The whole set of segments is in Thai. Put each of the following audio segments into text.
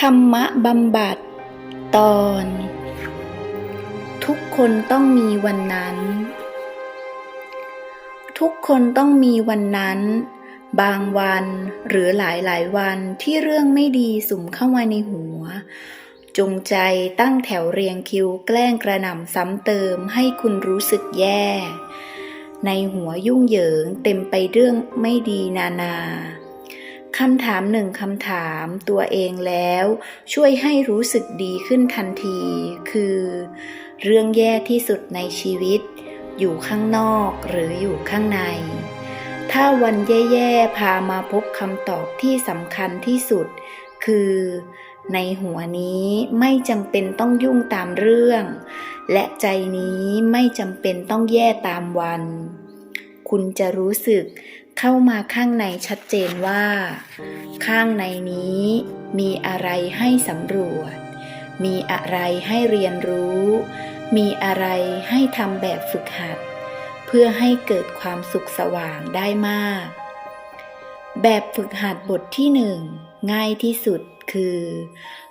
ธรรมะบำบัด ตอน ทุกคนต้องมีวันนั้น ทุกคนต้องมีวันนั้น บางวันหรือหลายหลายวันที่เรื่องไม่ดีสุ่มเข้ามาในหัว จงใจตั้งแถวเรียงคิวแกล้งกระหน่ำซ้ำเติมให้คุณรู้สึกแย่ ในหัวยุ่งเหยิงเต็มไปเรื่องไม่ดีนานา คำถามหนึ่งคำถามตัวเองแล้ว ช่วยให้รู้สึกดีขึ้นทันที คือ เรื่องแย่ที่สุดในชีวิต อยู่ข้างนอกหรืออยู่ข้างใน ถ้าวันแย่ๆพามาพบคำตอบที่สำคัญที่สุด คือ ในหัวนี้ไม่จำเป็นต้องยุ่งตามเรื่อง และใจนี้ไม่จำเป็นต้องแย่ตามวัน คุณจะรู้สึกเข้ามาข้างในชัดเจนว่า ข้างในนี้มีอะไรให้สำรวจ มีอะไรให้เรียนรู้ มีอะไรให้ทำแบบฝึกหัด เพื่อให้เกิดความสุขสว่างได้มาก แบบฝึกหัดบทที่หนึ่งง่ายที่สุดคือ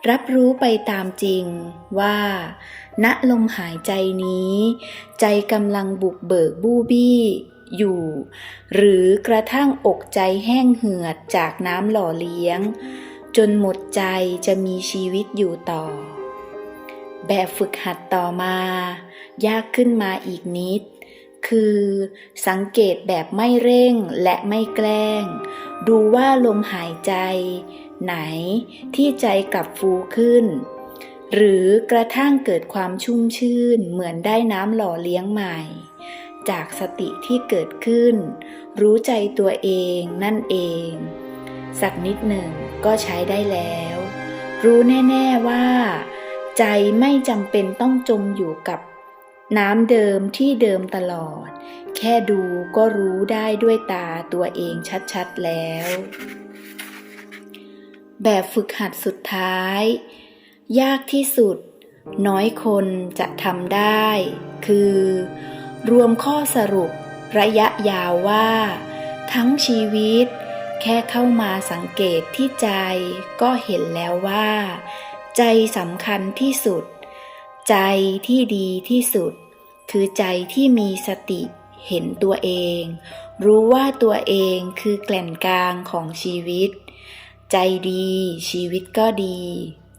รับรู้ไปตามจริงว่า ณลมหายใจนี้ ใจกำลังบุกเบิกบูบี้ อยู่ หรือกระทั่งอกใจแห้งเหือดจากน้ำหล่อเลี้ยง จนหมดใจจะมีชีวิตอยู่ต่อ แบบฝึกหัดต่อมา ยากขึ้นมาอีกนิด คือสังเกตแบบไม่เร่งและไม่แกล้ง ดูว่าลมหายใจ ไหนที่ใจกลับฟูขึ้นหรือกระทั่งเกิดความชุ่มชื่นเหมือนได้น้ำหล่อเลี้ยงใหม่ จากสติที่เกิดขึ้น รู้ใจตัวเองนั่นเอง สักนิดหนึ่งก็ใช้ได้แล้ว รู้แน่ๆว่า ใจไม่จำเป็นต้องจมอยู่กับ น้ำเดิมที่เดิมตลอด แค่ดูก็รู้ได้ด้วยตาตัวเองชัดๆแล้ว แบบฝึกหัดสุดท้าย ยากที่สุด น้อยคนจะทำได้ คือ รวมข้อสรุป ระยะยาวว่า ทั้งชีวิต แค่เข้ามาสังเกตที่ใจ ก็เห็นแล้วว่า ใจสำคัญที่สุด ใจที่ดีที่สุด คือใจที่มีสติเห็นตัวเอง รู้ว่าตัวเองคือแกล่นกลางของชีวิต ใจดีชีวิตก็ดี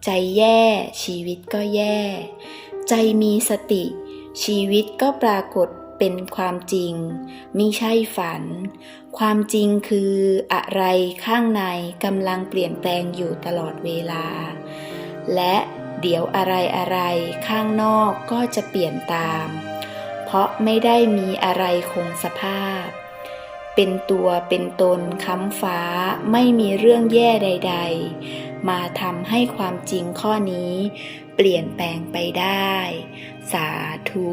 ใจแย่ชีวิตก็แย่ ใจมีสติ ชีวิตก็ปรากฏเป็นความจริง ไมิใช่ฝัน ความจริงคืออะไรข้างในกำลังเปลี่ยนแปลงอยู่ตลอดเวลา และเดี๋ยวอะไรอะไรข้างนอกก็จะเปลี่ยนตาม เพราะไม่ได้มีอะไรคงสภาพ เป็นตัวเป็นตนค้ำฟ้าไม่มีเรื่องแย่ใด ๆ มาทำให้ความจริงข้อนี้ เปลี่ยนแปลงไปได้ สาธุ